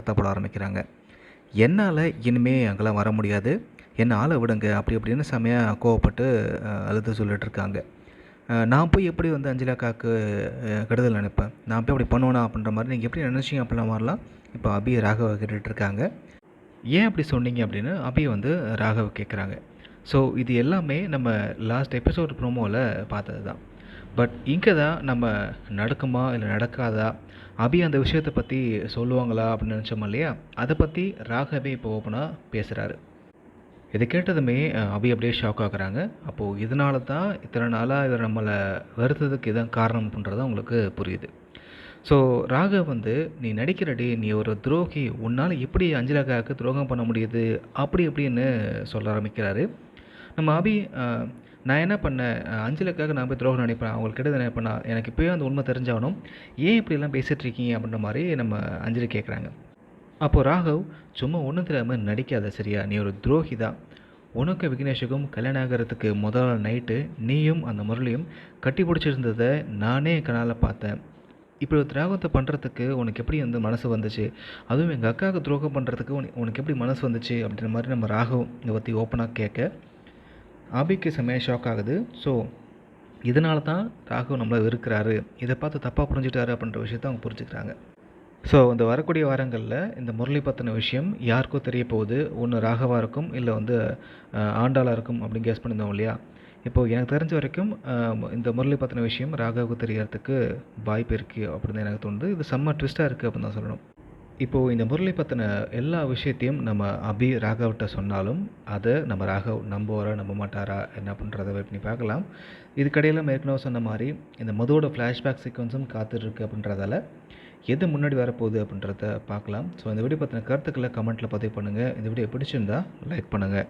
கத்தப்பட ஆரம்பிக்கிறாங்க. என்னால் இனிமேல் அங்கெல்லாம் வர முடியாது. என்னை ஆளை விடுங்க. அப்படி இப்படின்னு செமையாக கோவப்பட்டு அழுது சொல்லிட்டு இருக்காங்க. நான் போய் எப்படி வந்து அஞ்சலி அக்காவுக்கு கெடுதல் நினைப்பேன் நான் போய் அப்படி பண்ணுவேனா அப்படின்ற மாதிரி நீங்கள் எப்படி நினச்சிங்க அப்படிலாம் மாதிரிலாம் இப்போ அபி ராகவ கேட்டுட்டு இருக்காங்க. ஏன் அப்படி சொன்னீங்க அப்படின்னு அபி வந்து ராகவ் கேட்குறாங்க ஸோ இது எல்லாமே நம்ம லாஸ்ட் எபிசோட் ப்ரோமோவில் பார்த்தது தான் பட் இங்கே தான் நம்ம நடக்குமா இல்லை நடக்காதா? அபி அந்த விஷயத்தை பற்றி சொல்லுவாங்களா அப்படின்னு நினச்சோம் இல்லையா? அதை பற்றி ராகவே இப்போ ஓப்பனாக பேசுகிறாரு இதை கேட்டதுமே அபி அப்படியே ஷாக் ஆகுறாங்க. அப்போது இதனால தான் இத்தனை நாளாக இவர் நம்மளை வருத்ததுக்கு இதான் காரணம் அப்படின்றது உங்களுக்கு புரியுது. ஸோ ராகவ் வந்து நீ நடிக்கிறடி நீ ஒரு துரோகி. உன்னால் எப்படி அஞ்சலகாவுக்கு துரோகம் பண்ண முடியுது? அப்படி இப்படின்னு சொல்ல ஆரம்பிக்கிறாரு. நம்ம அபி நான் என்ன பண்ணேன்? அஞ்சலுக்காக அஞ்சலிக்காக நான் போய் துரோகம் நினைப்பேன். அவங்களுக்கு கெடுதல் நினைப்பேன் எனக்கு இப்போயே அந்த உண்மை தெரிஞ்சாகணும். ஏன் இப்படிலாம் பேசிகிட்டு இருக்கீங்க? அப்படின்ற மாதிரி நம்ம அஞ்சலி கேட்குறாங்க. அப்போது ராகவ் சும்மா ஒன்றும் தெரியாமல் நடிக்காத சரியா? நீ ஒரு துரோகி தான். உனக்கு விக்னேஷுக்கும் கல்யாணம் ஆகிறதுக்கு முதல் நாள் நைட்டு நீயும் அந்த முரளியும் கட்டி பிடிச்சிருந்ததை நானே என் பார்த்தேன். இப்படி ஒரு தியாகத்தை பண்ணுறதுக்கு உனக்கு எப்படி வந்து மனசு வந்துச்சு? அதுவும் எங்கள் அக்காவுக்கு துரோகம் பண்ணுறதுக்கு உனக்கு உனக்கு எப்படி மனசு வந்துச்சு? அப்படின்ற மாதிரி நம்ம ராகவ் இதை பற்றி ஓப்பனாக கேட்க ஆபிக்கு செம்மையாக ஷாக் ஆகுது. ஸோ இதனால தான் ராகவ் நம்மளை வெறுக்கிறாரு. இதை பார்த்து தப்பாக புரிஞ்சுட்டாரு அப்படின்ற விஷயத்த அவங்க புரிஞ்சுக்கிறாங்க. ஸோ இந்த வரக்கூடிய வாரங்களில் இந்த முரளி பற்றின விஷயம் யாருக்கோ தெரிய போகுது. ஒன்று ராகவாக இருக்கும் இல்லை வந்து ஆண்டாளாக இருக்கும் அப்படின்னு கேஸ் பண்ணியிருந்தோம் இல்லையா? இப்போது எனக்கு தெரிஞ்ச வரைக்கும் இந்த முரளி பற்றின விஷயம் ராகவுக்கு தெரியறதுக்கு வாய்ப்பு இருக்குது அப்படின்னு எனக்கு தோணுது. இது செம்ம ட்விஸ்ட்டாக இருக்குது அப்படின்னு தான் சொல்லணும். இப்போது இந்த முரளி பற்றின எல்லா விஷயத்தையும் நம்ம அபி ராகவ்கிட்ட சொன்னாலும் அதை நம்ம ராகவ் நம்புவாரா நம்ப மாட்டாரா என்ன பண்ணுறதை வெயிட் பண்ணி பார்க்கலாம். இதுக்கடையில் நம்ம ஏற்கனவே சொன்ன மாதிரி இந்த மதுவோட ஃப்ளாஷ்பேக் சீக்வன்ஸும் காத்துட்ருக்கு அப்படின்றதால எது முன்னாடி வரப்போகுது அப்படின்றத பார்க்கலாம். ஸோ இந்த வீடியோ பற்றின கருத்துக்களை கமெண்ட்டில் பதிவு பண்ணுங்கள் இந்த வீடியோ பிடிச்சிருந்தா லைக் பண்ணுங்கள்